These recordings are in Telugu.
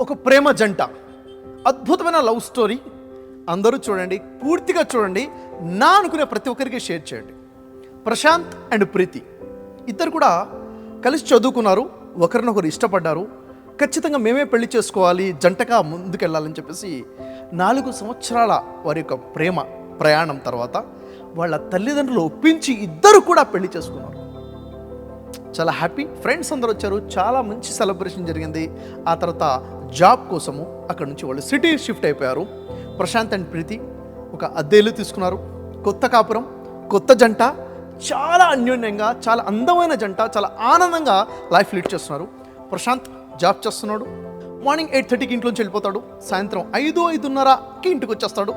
ఒక ప్రేమ జంట. అద్భుతమైన లవ్ స్టోరీ. అందరూ చూడండి పూర్తిగా చూడండి నా అనుకునే ప్రతి ఒక్కరికి షేర్ చేయండి. ప్రశాంత్ అండ్ ప్రీతి. ఇద్దరు కూడా కలిసి చదువుకున్నారు ఒకరినొకరు ఇష్టపడ్డారు. ఖచ్చితంగా మేమే పెళ్ళి చేసుకోవాలి జంటగా ముందుకెళ్ళాలని చెప్పేసి నాలుగు సంవత్సరాల వారి యొక్క ప్రేమ ప్రయాణం తర్వాత వాళ్ళ తల్లిదండ్రులు ఒప్పించి ఇద్దరు కూడా పెళ్ళి చేసుకున్నారు. చాలా హ్యాపీ. ఫ్రెండ్స్ అందరూ వచ్చారు చాలా మంచి సెలబ్రేషన్ జరిగింది. ఆ తర్వాత జాబ్ కోసము అక్కడ నుంచి వాళ్ళు సిటీ షిఫ్ట్ అయిపోయారు. ప్రశాంత్ అండ్ ప్రీతి ఒక అద్దెలు తీసుకున్నారు. కొత్త కాపురం కొత్త జంట చాలా అన్యోన్యంగా చాలా అందమైన జంట చాలా ఆనందంగా లైఫ్ లీడ్ చేస్తున్నారు. ప్రశాంత్ జాబ్ చేస్తున్నాడు. మార్నింగ్ ఎయిట్ థర్టీకి ఇంట్లోంచి వెళ్ళిపోతాడు. సాయంత్రం ఐదు ఐదున్నరకి ఇంటికి వచ్చేస్తాడు.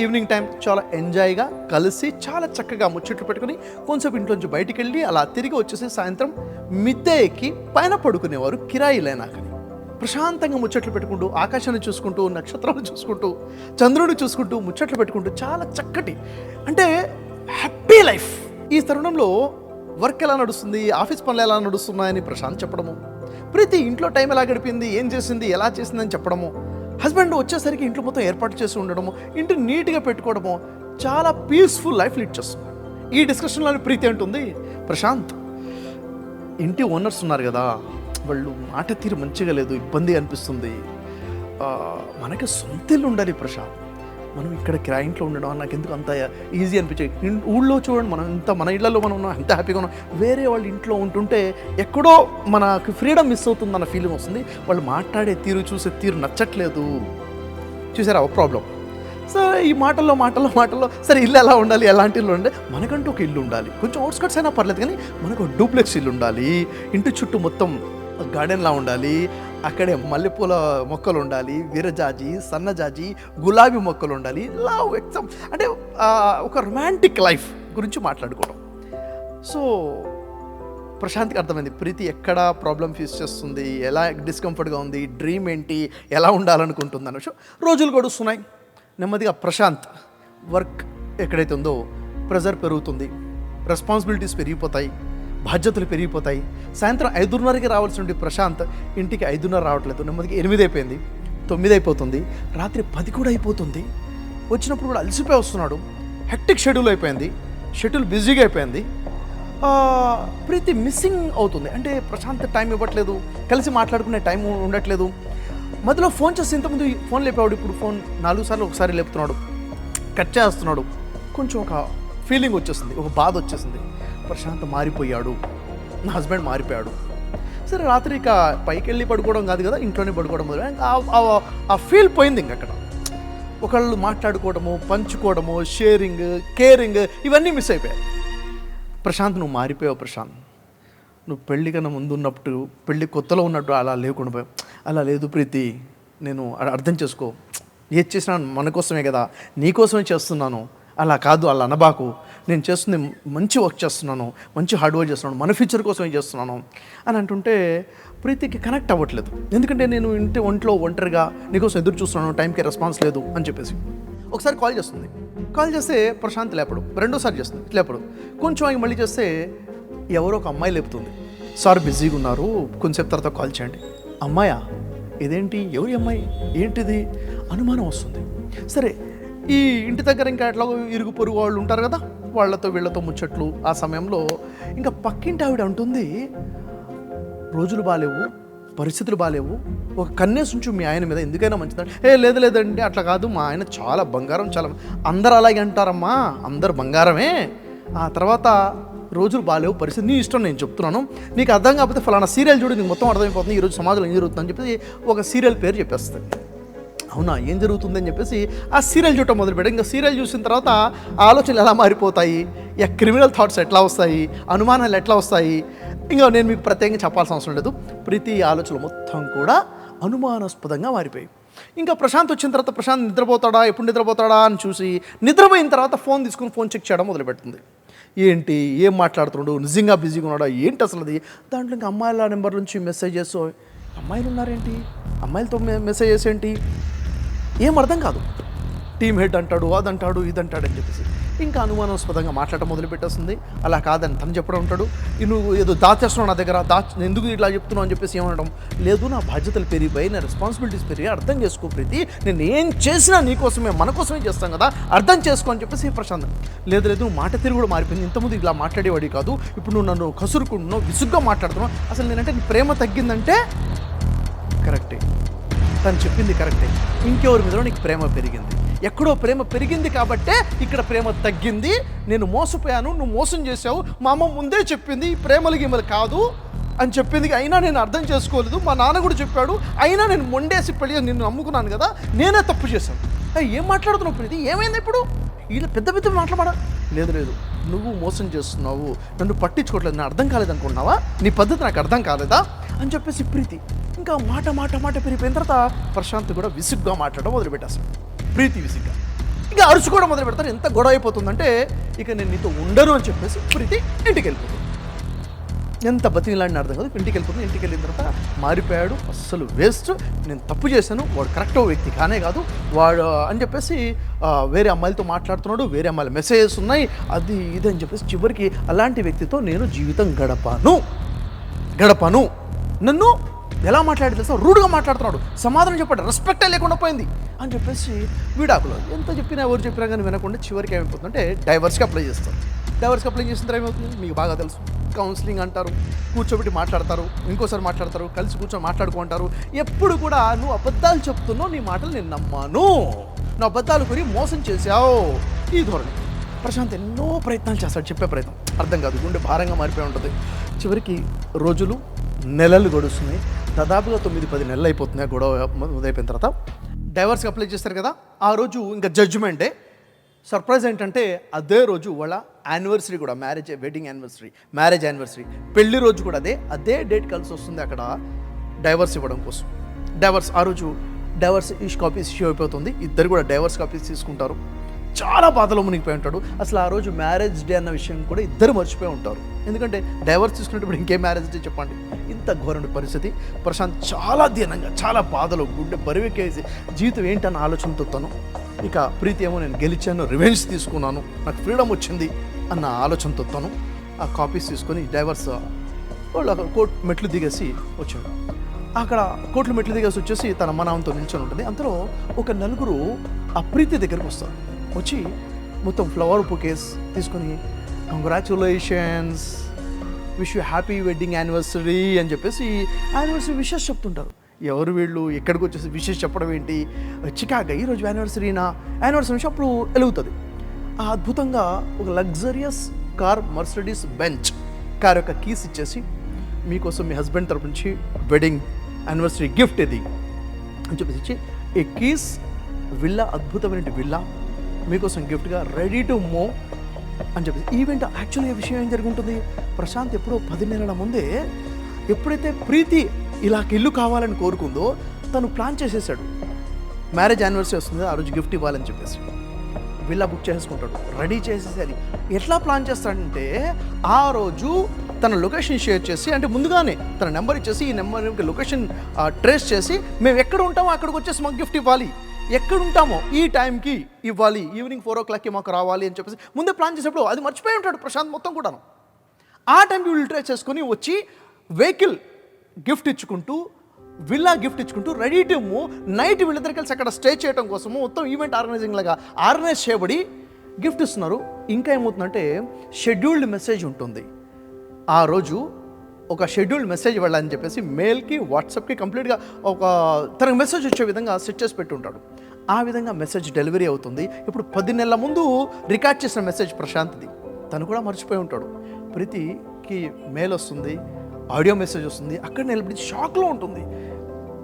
ఈవినింగ్ టైం చాలా ఎంజాయ్గా కలిసి చాలా చక్కగా ముచ్చట్లు పెట్టుకుని కొంచెం ఇంట్లోంచి బయటికి వెళ్ళి అలా తిరిగి వచ్చేసి సాయంత్రం మిద్దె ఎక్కి పైన పడుకునేవారు కిరాయి లేనాకని. ప్రశాంతంగా ముచ్చట్లు పెట్టుకుంటూ ఆకాశాన్ని చూసుకుంటూ నక్షత్రాలు చూసుకుంటూ చంద్రుడిని చూసుకుంటూ ముచ్చట్లు పెట్టుకుంటూ చాలా చక్కటి అంటే హ్యాపీ లైఫ్ ఈ తరుణంలో వర్క్ ఎలా నడుస్తుంది ఆఫీస్ పనులు ఎలా నడుస్తున్నాయని ప్రశాంత్ చెప్పడము. ప్రతి ఇంట్లో టైం ఎలా గడిపింది ఏం చేసింది ఎలా చేసిందని చెప్పడము. హస్బెండ్ వచ్చేసరికి ఇంట్లో మొత్తం ఏర్పాటు చేసి ఉండడము ఇంటి నీట్గా పెట్టుకోవడము చాలా పీస్ఫుల్ లైఫ్ లీడ్ చేస్తుంది. ఈ డిస్కషన్లోని ప్రీతి అంటుంది ప్రశాంత్ ఇంటి ఓనర్స్ ఉన్నారు కదా. వాళ్ళు మాట తీరు మంచిగా లేదు ఇబ్బంది అనిపిస్తుంది. మనకి సొంత ఇల్లు ఉండాలి ప్రశాంత్. మనం ఇక్కడ క్రాయింట్లో ఉండడం నాకు ఎందుకు అంత ఈజీ అనిపించాయి ఊళ్ళో చూడండి మనం ఎంత మన ఇళ్ళలో మనం ఉన్నాం ఎంత హ్యాపీగా ఉన్నాం. వేరే వాళ్ళ ఇంట్లో ఉంటుంటే ఎక్కడో మనకు ఫ్రీడమ్ మిస్ అవుతుందన్న ఫీలింగ్ వస్తుంది. వాళ్ళు మాట్లాడే తీరు చూసే తీరు నచ్చట్లేదు. చూసారా ఒక ప్రాబ్లం సరే ఈ మాటల్లో మాటల్లో మాటల్లో సరే ఇల్లు ఎలా ఉండాలి ఎలాంటి ఇల్లు ఉండాలి? మనకంటూ ఒక ఇల్లు ఉండాలి. కొంచెం అవుట్స్కట్స్ అయినా పర్లేదు కానీ మనకు డూప్లెక్స్ ఇల్లు ఉండాలి. ఇంటి చుట్టూ మొత్తం గార్డెన్లా ఉండాలి. అక్కడే మల్లెపూల మొక్కలు ఉండాలి వీరజాజి సన్నజాజి గులాబీ మొక్కలు ఉండాలి. Love exam. అంటే ఒక రొమాంటిక్ లైఫ్ గురించి మాట్లాడుకోవడం. సో ప్రశాంత్కి అర్థమైంది. ప్రీతి ఎక్కడ ప్రాబ్లం ఫేస్ చేస్తుంది? ఎలా డిస్కంఫర్ట్గా ఉంది? డ్రీమ్ ఏంటి? ఎలా ఉండాలనుకుంటుంది? అన్న విషయం రోజులు గడుస్తున్నాయి. నెమ్మదిగా ప్రశాంత్ వర్క్ ఎక్కడైతే ఉందో ప్రెజర్ పెరుగుతుంది. రెస్పాన్సిబిలిటీస్ పెరిగిపోతాయి. బాధ్యతలు పెరిగిపోతాయి. సాయంత్రం ఐదున్నరకి రావాల్సిన ప్రశాంత్ ఇంటికి ఐదున్నర రావట్లేదు. నెమ్మదికి ఎనిమిది అయిపోయింది. తొమ్మిది అయిపోతుంది. రాత్రి పది కూడా అయిపోతుంది. వచ్చినప్పుడు కూడా అలసిపోయి వస్తున్నాడు. హెక్టిక్ షెడ్యూల్ అయిపోయింది. షెడ్యూల్ బిజీగా అయిపోయింది. ప్రీతి మిస్సింగ్ అవుతుంది. అంటే ప్రశాంత్ టైం ఇవ్వట్లేదు. కలిసి మాట్లాడుకునే టైం ఉండట్లేదు. మధ్యలో ఫోన్ చేస్తే ఇంతకుముందు ఫోన్ లేపేవాడు. ఇప్పుడు ఫోన్ నాలుగు సార్లు ఒకసారి లేపుతున్నాడు. కట్ చేస్తున్నాడు. కొంచెం ఒక ఫీలింగ్ వచ్చేసింది. ఒక బాధ వచ్చేసింది. ప్రశాంత్ మారిపోయాడు. నా హస్బెండ్ మారిపోయాడు. సరే రాత్రి ఇక పైకి వెళ్ళి పడుకోవడం కాదు కదా ఇంట్లోనే పడుకోవడం మొదలు ఆ- ఫీల్ పోయింది ఇంక అక్కడ. ఒకళ్ళు మాట్లాడుకోవడము పంచుకోవడము షేరింగ్ కేరింగ్ ఇవన్నీ మిస్ అయిపోయాయి. ప్రశాంత్ నువ్వు మారిపోయావు ప్రశాంత్. నువ్వు పెళ్ళి కన్నా ముందు ఉన్నప్పుడు పెళ్ళి కొత్తలో ఉన్నట్టు అలా లేకుండా పోయావు. అలా లేదు ప్రీతి. నేను అర్థం చేసుకో. ఏది చేసినా మన కోసమే కదా. నీ కోసమే చేస్తున్నాను. అలా కాదు అలా అనబాకు. నేను చేస్తుంది మంచి వర్క్ చేస్తున్నాను మంచి హార్డ్ వర్క్ చేస్తున్నాను మన ఫ్యూచర్ ఏం చేస్తున్నాను అని అంటుంటే ప్రీతికి కనెక్ట్ అవ్వట్లేదు. ఎందుకంటే నేను ఇంటి ఒంట్లో ఒంటరిగా నీకోసం ఎదురు చూస్తున్నాను టైంకి రెస్పాన్స్ లేదు అని చెప్పేసి. ఒకసారి కాల్ చేస్తుంది. కాల్ చేస్తే ప్రశాంత్ లేపడు. రెండోసారి చేస్తుంది. లేపడు. కొంచెం ఆగి మళ్ళీ చేస్తే ఎవరో ఒక అమ్మాయి లేపుతుంది. సార్ బిజీగా ఉన్నారు. కొంచెంసేపు తర్వాత కాల్ చేయండి. అమ్మాయా? ఇదేంటి? ఎవరి అమ్మాయి? ఏంటిది? అనుమానం వస్తుంది. సరే ఈ ఇంటి దగ్గర ఇంకా ఎట్లాగో ఇరుగు పొరుగు వాళ్ళు ఉంటారు కదా వాళ్ళతో వీళ్ళతో ముచ్చట్లు ఆ సమయంలో ఇంకా పక్కింటి ఆవిడ అంటుంది రోజులు బాగాలేవు పరిస్థితులు బాగాలేవు ఒక కన్నేసి ఉంచు మీ ఆయన మీద ఎందుకైనా మంచిదండి ఏ లేదు లేదండి అట్లా కాదు మా ఆయన చాలా బంగారం చాలా అందరు అలాగే అంటారమ్మా అందరు బంగారమే. ఆ తర్వాత రోజులు బాగాలేవు పరిస్థితి నీ ఇష్టం నేను చెప్తున్నాను. నీకు అర్థం కాకపోతే ఫలానా సీరియల్ చూడు నీకు మొత్తం అర్థమైపోతుంది ఈరోజు సమాజంలో ఏం జరుగుతుందని చెప్పి ఒక సీరియల్ పేరు చెప్పేస్తుంది. అవునా ఏం జరుగుతుందని చెప్పేసి ఆ సీరియల్ చూడటం మొదలుపెట్టి ఇంకా సీరియల్ చూసిన తర్వాత ఆలోచనలు ఎలా మారిపోతాయి? ఇక క్రిమినల్ థాట్స్ ఎట్లా వస్తాయి? అనుమానాలు ఎట్లా వస్తాయి? ఇంకా నేను మీకు ప్రత్యేకంగా చెప్పాల్సిన అవసరం లేదు. ప్రతి ఆలోచనలు మొత్తం కూడా అనుమానాస్పదంగా మారిపోయాయి. ఇంకా ప్రశాంత్ వచ్చిన తర్వాత ప్రశాంత్ నిద్రపోతాడా? ఎప్పుడు నిద్రపోతాడా అని చూసి నిద్రపోయిన తర్వాత ఫోన్ తీసుకుని ఫోన్ చెక్ చేయడం మొదలుపెడుతుంది ఏంటి? ఏం మాట్లాడుతున్నాడు? నిజంగా బిజీగా ఉన్నాడా? ఏంటి అసలు అది? దాంట్లో ఇంకా అమ్మాయిల నెంబర్ నుంచి మెసేజెస్ అమ్మాయిలు ఉన్నారేంటి? అమ్మాయిలతో మెసేజెస్ ఏంటి? ఏం అర్థం కాదు. టీమ్ హెడ్ అంటాడు అదంటాడు ఇదంటాడు అని చెప్పేసి. ఇంకా అనుమానాస్పదంగా మాట్లాడటం మొదలుపెట్టేస్తుంది. అలా కాదని తను చెప్పడం ఉంటాడు నువ్వు ఏదో దాచేస్తున్నావు నా దగ్గర దాచ ఎందుకు ఇట్లా చెప్తున్నావు? అని చెప్పేసి ఏమనడం. లేదు నా బాధ్యతలు పెరిగిపోయి నా రెస్పాన్సిబిలిటీస్ పెరిగి అర్థం చేసుకో ప్రీతి. నేను ఏం చేసినా నీకోసమే మన కోసమే చేస్తాం కదా అర్థం చేసుకో అని చెప్పేసి ప్రశాంత్. లేదు లేదు నువ్వు మాట తిరిగి కూడా మారిపోయింది. ఇంతకుముందు ఇలా మాట్లాడేవాడి కాదు. ఇప్పుడు నువ్వు నన్ను కసురుకుంటున్నావు విసుగ్గా మాట్లాడుతున్నావు. అసలు నేనంటే నీ ప్రేమ తగ్గిందంటే? కరెక్టే. తను చెప్పింది కరెక్టే. ఇంకెవరి మీద నీకు ప్రేమ పెరిగింది. ఎక్కడో ప్రేమ పెరిగింది కాబట్టే ఇక్కడ ప్రేమ తగ్గింది. నేను మోసపోయాను నువ్వు మోసం చేసావు మా అమ్మ ముందే చెప్పింది ఈ ప్రేమలు గిమ్మలు కాదు అని చెప్పింది. అయినా నేను అర్థం చేసుకోలేదు. మా నాన్న కూడా చెప్పాడు అయినా నేను మొండేసి పెళ్ళి నిన్ను నమ్ముకున్నాను కదా నేనే తప్పు చేశాను. ఏం మాట్లాడుతున్నావు ప్రీతి? ఏమైంది ఇప్పుడు? వీళ్ళు పెద్ద పెద్ద మాట్లాడ లేదు లేదు. నువ్వు మోసం చేస్తున్నావు. నన్ను పట్టించుకోవట్లేదు. నేను అర్థం కాలేదనుకున్నావా నీ పద్ధతి నాకు అర్థం కాలేదా? అని చెప్పేసి ప్రీతి ఇంకా మాట మాట మాట పెరిగిపోయిన తర్వాత ప్రశాంత్ కూడా విసుగ్గా మాట్లాడడం మొదలుపెట్టేస్తాడు. ప్రీతి విసుగ్గా. ఇంకా అరుచుకోవడం మొదలు పెడతారు ఎంత గొడవ అయిపోతుందంటే ఇక నేను నీతో ఉండను అని చెప్పేసి ప్రీతి ఇంటికి వెళ్ళిపోతుంది ఎంత బతికిలాడిన అర్థం కాదు. ఇంటికి వెళ్ళిపోతుంది ఇంటికి వెళ్ళిన తర్వాత మారిపోయాడు. అస్సలు వేస్ట్. నేను తప్పు చేశాను. వాడు కరెక్ట్ వ్యక్తి కానే కాదు. వాడు అని చెప్పేసి వేరే అమ్మాయిలతో మాట్లాడుతున్నాడు. వేరే అమ్మాయిల మెసేజెస్ ఉన్నాయి. అది ఇది అని చెప్పేసి చివరికి అలాంటి వ్యక్తితో నేను జీవితం గడపాను. గడపను. నన్ను ఎలా మాట్లాడి తెలుసా? రూడ్గా మాట్లాడుతున్నాడు. సమాధానం చెప్పాడు. రెస్పెక్టే లేకుండా పోయింది. అని చెప్పేసి విడాకులు. ఎంత చెప్పినా ఎవరు చెప్పినా కానీ వినకుండా చివరికి ఏమైపోతుందంటే డైవర్స్కి అప్లై చేస్తారు. డైవర్స్కి అప్లై చేసిన తర్వాత ఏమవుతుంది? మీకు బాగా తెలుసు. కౌన్సిలింగ్ అంటారు కూర్చోబెట్టి మాట్లాడతారు ఇంకోసారి మాట్లాడతారు కలిసి కూర్చొని మాట్లాడుకుంటారు ఎప్పుడు కూడా నువ్వు అబద్ధాలు చెప్తున్నావు నీ మాటలు నేను నమ్మాను. నువ్వు అబద్ధాలు కొని మోసం చేశావు. ఈ ధోరణి. ప్రశాంత్ ఎన్నో ప్రయత్నాలు చేస్తాడు. చెప్పే ప్రయత్నం. అర్థం కాదు. గుండె భారంగా మారిపోయి ఉంటుంది. చివరికి రోజులు నెలలు గడుస్తున్నాయి. దాదాపుగా తొమ్మిది పది నెలలు అయిపోతున్నాయి గొడవ మొదలైపోయిన తర్వాత. డైవర్స్కి అప్లై చేస్తారు కదా ఆ రోజు ఇంకా జడ్జిమెంటే సర్ప్రైజ్ ఏంటంటే అదే రోజు వాళ్ళ యానివర్సరీ కూడా marriage wedding anniversary marriage anniversary పెళ్ళి రోజు కూడా అదే అదే డేట్ కలిసి వస్తుంది అక్కడ డైవర్స్ ఇవ్వడం కోసం. డైవర్స్ ఆ రోజు డైవర్స్ ఈ కాపీస్ ఇష్యూ అయిపోతుంది. ఇద్దరు కూడా డైవర్స్ కాపీస్ తీసుకుంటారు. చాలా బాధలో మునిగిపోయి ఉంటాడు. అసలు ఆ రోజు మ్యారేజ్ డే అన్న విషయం కూడా ఇద్దరు మర్చిపోయి ఉంటారు. ఎందుకంటే డైవర్స్ తీసుకునేటప్పుడు ఇంకే మ్యారేజ్ డే చెప్పండి. ఇంత ఘోరమైన పరిస్థితి. ప్రశాంత్ చాలా దీనంగా చాలా బాధలో గుండె బరివెక్కేసి జీవితం ఏంటన్న ఆలోచనతో తను ఇక ప్రీతి ఏమో నేను గెలిచాను రివెంజ్ తీసుకున్నాను నాకు ఫ్రీడమ్ వచ్చింది అన్న ఆలోచనతో తను ఆ కాపీస్ తీసుకొని డైవర్స్ వాళ్ళు అక్కడ మెట్లు దిగేసి వచ్చాడు. అక్కడ కోట్లు మెట్లు దిగేసి వచ్చేసి తన అమ్మనామంతో నిల్చొని ఉంటుంది. అంతలో ఒక నలుగురు ఆ ప్రీతి దగ్గరకు వస్తారు. వచ్చి మొత్తం ఫ్లవర్ బుకేస్ తీసుకొని congratulations wish you happy wedding anniversary అని చెప్పేసి యానివర్సరీ విషెస్ చెప్తుంటారు. ఎవరు వీళ్ళు ఎక్కడికి వచ్చేసి విషెస్ చెప్పడం ఏంటి? చికాగా ఈరోజు యానివర్సరీనా యానివర్సరీ నుంచి అప్పుడు వెలుగుతుంది. ఆ అద్భుతంగా ఒక luxurious car Mercedes Benz car యొక్క కీస్ ఇచ్చేసి మీకోసం మీ హస్బెండ్ తరపు నుంచి వెడ్డింగ్ యానివర్సరీ గిఫ్ట్ ఇది అని చెప్పేసి ఇచ్చి ఈ కీస్ విల్లా అద్భుతమైన విల్లా మీకోసం గిఫ్ట్గా రెడీ టు మూవ్ అని చెప్పేసి. ఈవెంట్ యాక్చువల్గా విషయం ఏం జరుగుంటుంది? ప్రశాంత్ ఎప్పుడో పది నెలల ముందే ఎప్పుడైతే ప్రీతి ఇలా ఇల్లు కావాలని కోరుకుందో తను ప్లాన్ చేసేసాడు. మ్యారేజ్ యానివర్సరీ వస్తుంది ఆ రోజు గిఫ్ట్ ఇవ్వాలని చెప్పేసి. విల్లా బుక్ చేసుకుంటాడు రెడీ చేసేసరి ఎట్లా ప్లాన్ చేస్తాడంటే ఆ రోజు తన లొకేషన్ షేర్ చేసి అంటే ముందుగానే తన నెంబర్ ఇచ్చేసి ఈ నెంబర్ లొకేషన్ ట్రేస్ చేసి మేము ఎక్కడ ఉంటామో అక్కడికి వచ్చేసి మాకు గిఫ్ట్ ఇవ్వాలి. ఎక్కడుంటామో ఈ టైంకి ఇవ్వాలి. ఈవినింగ్ ఫోర్ ఓ క్లాక్కి మాకు రావాలి అని చెప్పేసి ముందే ప్లాన్ చేసేప్పుడు అది మర్చిపోయి ఉంటాడు ప్రశాంత్ మొత్తం కూడాను. ఆ టైంకి వీళ్ళు ట్రై చేసుకొని వచ్చి వెహికల్ గిఫ్ట్ ఇచ్చుకుంటూ విల్లా గిఫ్ట్ ఇచ్చుకుంటూ రెడీ టు నైట్ వీళ్ళిద్దరు కలిసి అక్కడ స్టే చేయడం కోసము మొత్తం ఈవెంట్ ఆర్గనైజింగ్ లాగా ఆర్గనైజ్ చేయబడి గిఫ్ట్ ఇస్తున్నారు. ఇంకా ఏమవుతుందంటే షెడ్యూల్డ్ మెసేజ్ ఉంటుంది. ఆ రోజు ఒక షెడ్యూల్ మెసేజ్ వెళ్ళాలని చెప్పేసి మెయిల్కి వాట్సాప్కి కంప్లీట్గా ఒక తనకు మెసేజ్ వచ్చే విధంగా సెట్ చేసి పెట్టి ఉంటాడు ఆ విధంగా మెసేజ్ డెలివరీ అవుతుంది. ఇప్పుడు పది నెలల ముందు రికార్డ్ చేసిన మెసేజ్ ప్రశాంత్ది. తను కూడా మర్చిపోయి ఉంటాడు. ప్రీతికి మెయిల్ వస్తుంది ఆడియో మెసేజ్ వస్తుంది. అక్కడ నిలబడి షాక్లో ఉంటుంది.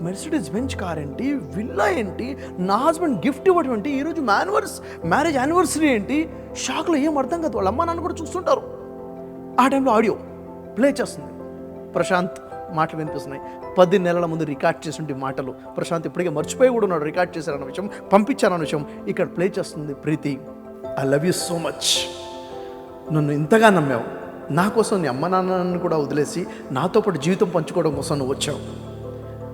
మెర్సిడీస్ బెంచ్ కార్ ఏంటి? విల్లా ఏంటి? నా హస్బెండ్ గిఫ్ట్ ఇవ్వడం ఏంటి ఈరోజు మ్యాన్వర్స్ మ్యారేజ్ యానివర్సరీ ఏంటి? షాక్లో ఏం అర్థం కాదు. వాళ్ళ అమ్మ నాన్న కూడా చూస్తుంటారు. ఆ టైంలో ఆడియో ప్లే చేస్తుంది. ప్రశాంత్ మాటలు వినిపిస్తున్నాయి. పది నెలల ముందు రికార్డ్ చేసిన మాటలు. ప్రశాంత్ ఇప్పటికే మర్చిపోయి కూడా ఉన్నాడు. రికార్డ్ చేశారన్న విషయం పంపించారన్న విషయం ఇక్కడ ప్లే చేస్తుంది Preethi. I love you so much నన్ను ఇంతగా నమ్మావు. నా కోసం నీ అమ్మ నాన్నని కూడా వదిలేసి నాతో పాటు జీవితం పంచుకోవడం కోసం నువ్వు వచ్చావు.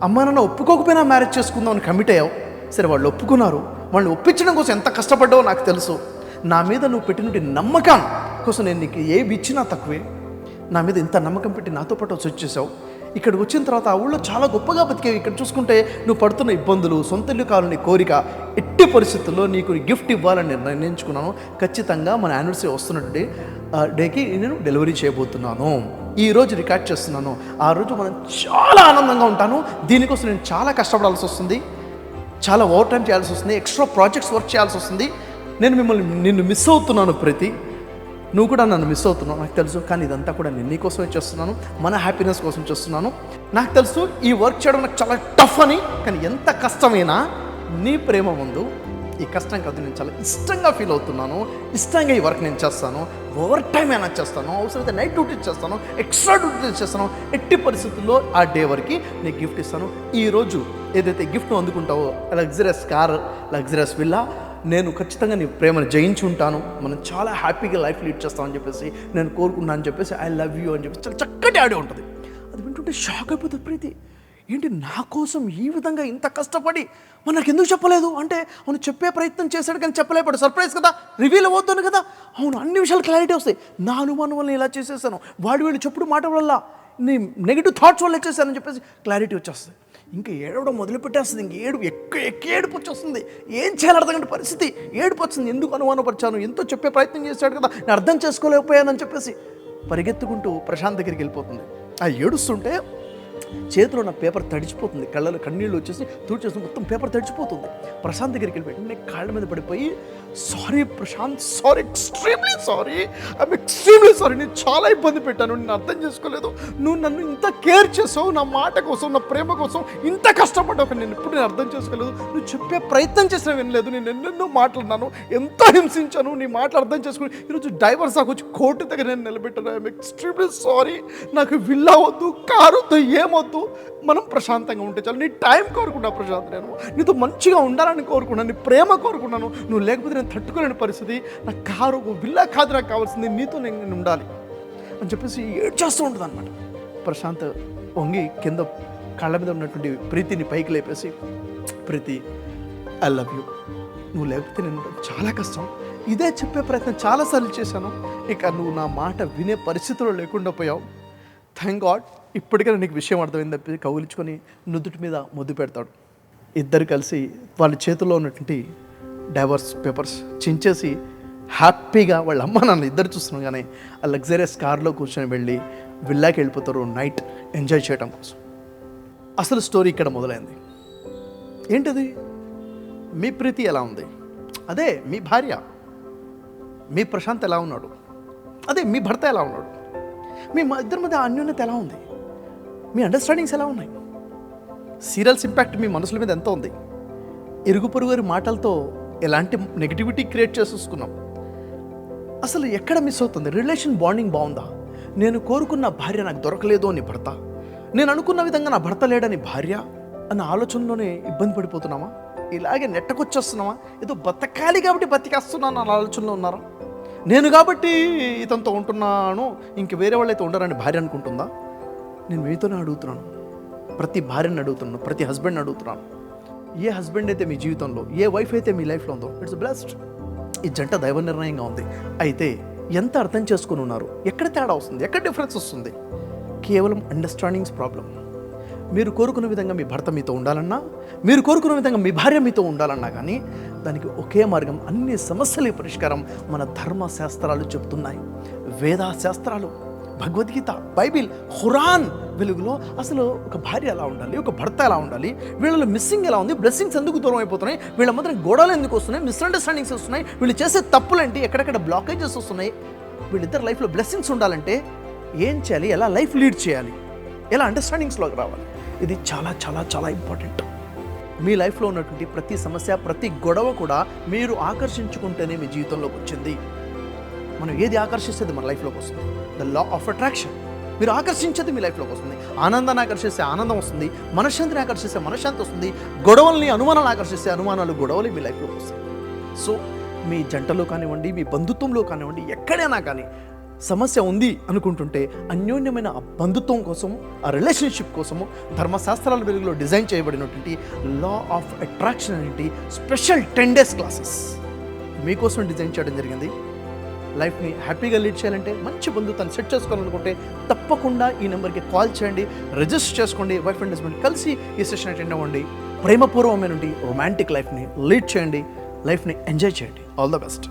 అమ్మ నాన్న ఒప్పుకోకపోయినా మ్యారేజ్ చేసుకుందాం అని కమిట్ అయ్యావు. సరే వాళ్ళు ఒప్పుకున్నారు. వాళ్ళని ఒప్పించడం కోసం ఎంత కష్టపడ్డావో నాకు తెలుసు. నా మీద నువ్వు పెట్టినటువంటి నమ్మకం కోసం నేను నీకు ఏవి ఇచ్చినా తక్కువే. నా మీద ఇంత నమ్మకం పెట్టి నాతో పాటు వచ్చి వచ్చేసావు. ఇక్కడ వచ్చిన తర్వాత ఆ ఊళ్ళో చాలా గొప్పగా బతికేవి. ఇక్కడ చూసుకుంటే నువ్వు పడుతున్న ఇబ్బందులు సొంత ఇల్లు కావాలని కోరిక ఎట్టి పరిస్థితుల్లో నీకు గిఫ్ట్ ఇవ్వాలని నిర్ణయించుకున్నాను. ఖచ్చితంగా మన యానివర్సరీ వస్తున్నటువంటి డేకి నేను డెలివరీ చేయబోతున్నాను. ఈ రోజు రికార్డ్ చేస్తున్నాను. ఆ రోజు మనం చాలా ఆనందంగా ఉంటాను. దీనికోసం నేను చాలా కష్టపడాల్సి వస్తుంది. చాలా ఓవర్ టైం చేయాల్సి వస్తుంది. ఎక్స్ట్రా ప్రాజెక్ట్స్ వర్క్ చేయాల్సి వస్తుంది. నేను మిమ్మల్ని నిన్ను మిస్ అవుతున్నాను ప్రతి. నువ్వు కూడా నన్ను మిస్ అవుతున్నావు. నాకు తెలుసు కానీ ఇదంతా కూడా నేను నీకోసమే చేస్తున్నాను. మన హ్యాపీనెస్ కోసం చేస్తున్నాను. నాకు తెలుసు ఈ వర్క్ చేయడం నాకు చాలా టఫ్ అని కానీ ఎంత కష్టమైనా నీ ప్రేమ ముందు ఈ కష్టం కాదు నేను చాలా ఇష్టంగా ఫీల్ అవుతున్నాను. ఇష్టంగా ఈ వర్క్ నేను చేస్తాను. ఓవర్ టైం అయినా చేస్తాను. అవసరమైతే నైట్ డ్యూటీ చేస్తాను. ఎక్స్ట్రా డ్యూటీ చేస్తాను. ఎట్టి పరిస్థితుల్లో ఆ డే వరకు నీకు గిఫ్ట్ ఇస్తాను. ఈ రోజు ఏదైతే గిఫ్ట్ అందుకుంటావో లగ్జరియస్ కార్ లగ్జరియస్ విల్లా నేను ఖచ్చితంగా నీ ప్రేమను జయించి ఉంటాను. మనం చాలా హ్యాపీగా లైఫ్ లీడ్ చేస్తామని చెప్పేసి నేను కోరుకున్నాను అని చెప్పేసి ఐ లవ్ యూ అని చెప్పేసి చాలా చక్కటి ఆడే ఉంటుంది. అది వింటుంటే షాక్ అయిపోతుంది ప్రీతి. ఏంటి నా కోసం ఈ విధంగా ఇంత కష్టపడి మరి నాకు ఎందుకు చెప్పలేదు? అంటే అవును చెప్పే ప్రయత్నం చేశాడు కానీ చెప్పలేపాడు సర్ప్రైజ్ కదా? రివీల్ అవ్వద్దును కదా? అవును అన్ని విషయాలు క్లారిటీ వస్తాయి. నా అనుమానం వల్ల ఇలా చేసేసాను. వాడు వీళ్ళు చెప్పుడు మాట వల్ల నీ నెగిటివ్ థాట్స్ వల్ల చేశానని చెప్పేసి క్లారిటీ వచ్చేస్తుంది. ఇంకా ఏడవడం మొదలుపెట్టేస్తుంది. ఇంక ఏడు ఎక్క ఎక్క ఏడుపు వచ్చేస్తుంది. ఏం చేయాలి అర్థం పరిస్థితి. ఏడుపు వచ్చింది. ఎందుకు అనుమానపరిచాను? ఎంతో చెప్పే ప్రయత్నం చేశాడు కదా. నేను అర్థం చేసుకోలేకపోయానని చెప్పేసి పరిగెత్తుకుంటూ ప్రశాంత్ దగ్గరికి వెళ్ళిపోతుంది. ఆ ఏడుస్తుంటే చేతిలో ఉన్న పేపర్ తడిచిపోతుంది. కళ్ళలో కన్నీళ్ళు వచ్చేసి తుడిచేసి మొత్తం పేపర్ తడిచిపోతుంది. ప్రశాంత్ దగ్గరికి వెళ్ళి నేను కాళ్ళ మీద పడిపోయి sorry Prashanth sorry extremely sorry I'm extremely sorry నేను చాలా ఇబ్బంది పెట్టాను నేను అర్థం చేసుకోలేదు. నువ్వు నన్ను ఇంత కేర్ చేసావు నా మాట కోసం నా ప్రేమ కోసం ఇంత కష్టపడ్డావు నేను ఎప్పుడు నేను అర్థం చేసుకోలేదు. నువ్వు చెప్పే ప్రయత్నం చేసినా వినలేదు నేను ఎన్నెన్నో మాట్లాడినాను ఎంత హింసించాను నీ మాటలు అర్థం చేసుకుని ఈరోజు డ్రైవర్ సాకు వచ్చి కోర్టు దగ్గర నేను నిలబెట్టాను. ఐఎమ్ ఎక్స్ట్రీమ్లీ సారీ నాకు విల్లా వద్దు కారు వద్దు ఏమో ఏమొద్దు మనం ప్రశాంతంగా ఉంటే చాలు. నీ టైం కోరుకున్నా ప్రశాంత్ నేను. నీతో మంచిగా ఉండాలని కోరుకున్నాను నీ ప్రేమ కోరుకున్నాను. నువ్వు లేకపోతే నేను తట్టుకోలేని పరిస్థితి. నా కారు విల్లా కాదు నాకు కావాల్సింది. నీతో నేను నేను ఉండాలి అని చెప్పేసి ఏడ్చేస్తూ ఉంటుంది అనమాట ప్రశాంత్ వంగి కింద కళ్ళ మీద ఉన్నటువంటి ప్రీతిని పైకి లేపేసి ప్రీతి ఐ లవ్ యూ నువ్వు లేకపోతే నేను చాలా కష్టం. ఇదే చెప్పే ప్రయత్నం చాలాసార్లు చేశాను. ఇక నువ్వు నా మాట వినే పరిస్థితిలో లేకుండా పోయావు. థ్యాంక్ గాడ్ ఇప్పటికైనా నీకు విషయం అర్థమైంది తప్పి కౌగిలించుకొని నుదుటి మీద ముద్దు పెడతాడు. ఇద్దరు కలిసి వాళ్ళ చేతిలో ఉన్నటువంటి డైవర్స్ పేపర్స్ చించేసి హ్యాపీగా వాళ్ళ అమ్మ నాన్న ఇద్దరు చూస్తున్నాం కానీ ఆ లగ్జరియస్ కార్లో కూర్చొని వెళ్ళి విల్లాకి వెళ్ళిపోతారు నైట్ ఎంజాయ్ చేయడం కోసం. అసలు స్టోరీ ఇక్కడ మొదలైంది. ఏంటది? మీ ప్రీతి ఎలా ఉంది? అదే మీ భార్య. మీ ప్రశాంత్ ఎలా ఉన్నాడు? అదే మీ భర్త ఎలా ఉన్నాడు? మీ ఇద్దరి మధ్య అన్యోన్యత ఎలా ఉంది? మీ అండర్స్టాండింగ్స్ ఎలా ఉన్నాయి? సీరియల్స్ ఇంపాక్ట్ మీ మనసుల మీద ఎంత ఉంది? ఇరుగు పొరుగు మాటలతో ఎలాంటి నెగిటివిటీ క్రియేట్ చేసేసుకున్నాం? అసలు ఎక్కడ మిస్ అవుతుంది? రిలేషన్ బాండింగ్ బాగుందా? నేను కోరుకున్న భార్య నాకు దొరకలేదు అని భర్త. నేను అనుకున్న విధంగా నా భర్త లేడని భార్య అన్న ఆలోచనలోనే ఇబ్బంది పడిపోతున్నామా? ఇలాగే నెట్టకొచ్చేస్తున్నామా? ఏదో బతకాలి కాబట్టి బతికేస్తున్నాను అన్న ఆలోచనలో ఉన్నారా? నేను కాబట్టి ఇతనితో ఉంటున్నాను ఇంక వేరే వాళ్ళైతే ఉండరని భార్య అనుకుంటుందా? నేను మీతోనే అడుగుతున్నాను. ప్రతి భార్యని అడుగుతున్నాను ప్రతి హస్బెండ్ని అడుగుతున్నాను. ఏ హస్బెండ్ అయితే మీ జీవితంలో ఏ వైఫ్ అయితే మీ లైఫ్లో ఉందో ఇట్స్ బ్లెస్డ్ ఈ జంట దైవ నిర్ణయంగా ఉంది. అయితే ఎంత అర్థం చేసుకుని ఉన్నారు? ఎక్కడ తేడా వస్తుంది? ఎక్కడ డిఫరెన్స్ వస్తుంది? కేవలం అండర్స్టాండింగ్స్ ప్రాబ్లం మీరు కోరుకున్న విధంగా మీ భర్త మీతో ఉండాలన్నా మీరు కోరుకున్న విధంగా మీ భార్య మీతో ఉండాలన్నా కానీ దానికి ఒకే మార్గం అన్ని సమస్యల పరిష్కారం మన ధర్మ శాస్త్రాలు చెప్తున్నాయి. వేదాశాస్త్రాలు భగవద్గీత బైబిల్ ఖురాన్ వెలుగులో అసలు ఒక భార్య ఎలా ఉండాలి ఒక భర్త ఎలా ఉండాలి వీళ్ళలో మిస్సింగ్ ఎలా ఉంది బ్లెస్సింగ్స్ ఎందుకు దూరం అయిపోతున్నాయి వీళ్ళ మాత్రం గొడవలు ఎందుకు వస్తున్నాయి మిస్అండర్స్టాండింగ్స్ వస్తున్నాయి వీళ్ళు చేసే తప్పులేంటి ఎక్కడెక్కడ బ్లాకేజెస్ వస్తున్నాయి వీళ్ళిద్దరు లైఫ్లో బ్లెస్సింగ్స్ ఉండాలంటే ఏం చేయాలి ఎలా లైఫ్ లీడ్ చేయాలి ఎలా అండర్స్టాండింగ్స్లోకి రావాలి? ఇది చాలా చాలా చాలా ఇంపార్టెంట్ మీ లైఫ్లో ఉన్నటువంటి ప్రతి సమస్య ప్రతి గొడవ కూడా మీరు ఆకర్షించుకుంటేనే మీ జీవితంలోకి వచ్చింది. మనం ఏది ఆకర్షిస్తేది మన లైఫ్లోకి వస్తుంది? ద లా ఆఫ్ అట్రాక్షన్ మీరు ఆకర్షించేది మీ లైఫ్లోకి వస్తుంది. ఆనందాన్ని ఆకర్షిస్తే ఆనందం వస్తుంది మనశ్శాంతిని ఆకర్షిస్తే మనశ్శాంతి వస్తుంది గొడవల్ని అనుమానాలు ఆకర్షిస్తే అనుమానాలు గొడవలు మీ లైఫ్లోకి వస్తాయి. సో మీ జంటలో కానివ్వండి మీ బంధుత్వంలో కానివ్వండి ఎక్కడైనా కానీ సమస్య ఉంది అనుకుంటుంటే అన్యోన్యమైన ఆ బంధుత్వం కోసం ఆ రిలేషన్షిప్ కోసము ధర్మశాస్త్రాల వెలుగులో డిజైన్ చేయబడినటువంటి లా ఆఫ్ అట్రాక్షన్ అనేటి స్పెషల్ టెన్ డేస్ క్లాసెస్ మీకోసం డిజైన్ చేయడం జరిగింది. లైఫ్ని హ్యాపీగా లీడ్ చేయాలంటే మంచి బంధుత్వాన్ని సెట్ చేసుకోవాలనుకుంటే తప్పకుండా ఈ నెంబర్కి కాల్ చేయండి రిజిస్టర్ చేసుకోండి వైఫ్ అండ్ హస్బెండ్ కలిసి ఈ సెషన్ అటెండ్ అవ్వండి. ప్రేమపూర్వమైన రొమాంటిక్ లైఫ్ని లీడ్ చేయండి లైఫ్ని ఎంజాయ్ చేయండి. All the best